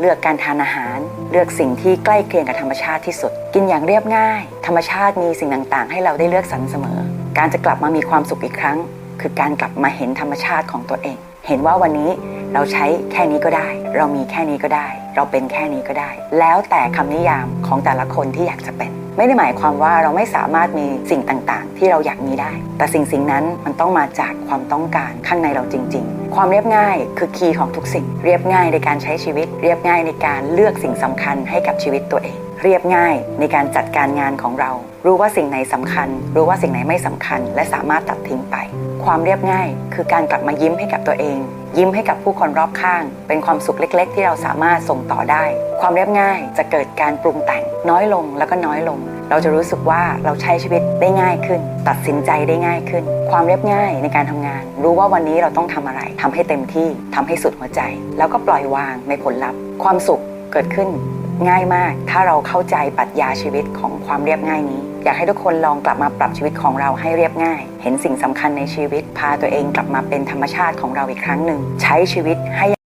เลือกการทานอาหาร เลือกสิ่งที่ใกล้เคียงกับธรรมชาติที่สุด กินอย่างเรียบง่าย ธรรมชาติมีสิ่งต่างๆ ให้เราได้เลือกสรรเสมอ การจะกลับมามีความสุขอีกครั้ง คือการกลับมาเห็นธรรมชาติของตัวเอง เห็นว่าวันนี้เราใช้แค่นี้ก็ได้ เรามีแค่นี้ก็ได้ เราเป็นแค่นี้ก็ได้ แล้วแต่คำนิยามของแต่ละคนที่อยากจะเป็น ไม่ได้หมายความว่าเราไม่สามารถมีสิ่งต่างๆ ที่เราอยากมีได้ แต่สิ่งสิ่งนั้นมันต้องมาจากความต้องการข้างในเราจริง ๆ ความเรียบง่ายคือคีย์ของทุกสิ่ง เรียบง่ายในการใช้ชีวิต เรียบง่ายในการเลือกสิ่งสำคัญให้กับชีวิตตัวเอง เรียบง่ายในการจัดการงานของเรา รู้ว่าสิ่งไหนสำคัญ รู้ว่าสิ่งไหนไม่สำคัญ และสามารถตัดทิ้งไป ความเรียบง่าย คือการกลับมายิ้มให้กับตัวเอง ยิ้มให้กับผู้คนรอบข้าง เป็นความสุขเล็ก ๆ ที่เราสามารถส่งต่อได้ ความเรียบง่ายจะเกิดการปรุงแต่ง น้อยลงแล้วก็น้อยลง เราจะรู้สึกว่าเราใช้ชีวิตได้ง่ายขึ้น ตัดสินใจได้ง่ายขึ้น ความเรียบง่ายในการทำงาน รู้ว่าวันนี้เราต้องทำอะไรทำให้เต็มที่ทำให้สุดหัวใจ แล้วก็ปล่อยวางในผลลัพธ์ ความสุขเกิดขึ้น ง่ายมาก ถ้าเราเข้าใจปรัชญาชีวิตของความเรียบง่ายนี้ อยากให้ทุกคนลองกลับมาปรับชีวิตของเราให้เรียบง่าย เห็นสิ่งสำคัญในชีวิต พาตัวเองกลับมาเป็นธรรมชาติของเราอีกครั้งหนึ่ง ใช้ชีวิตให้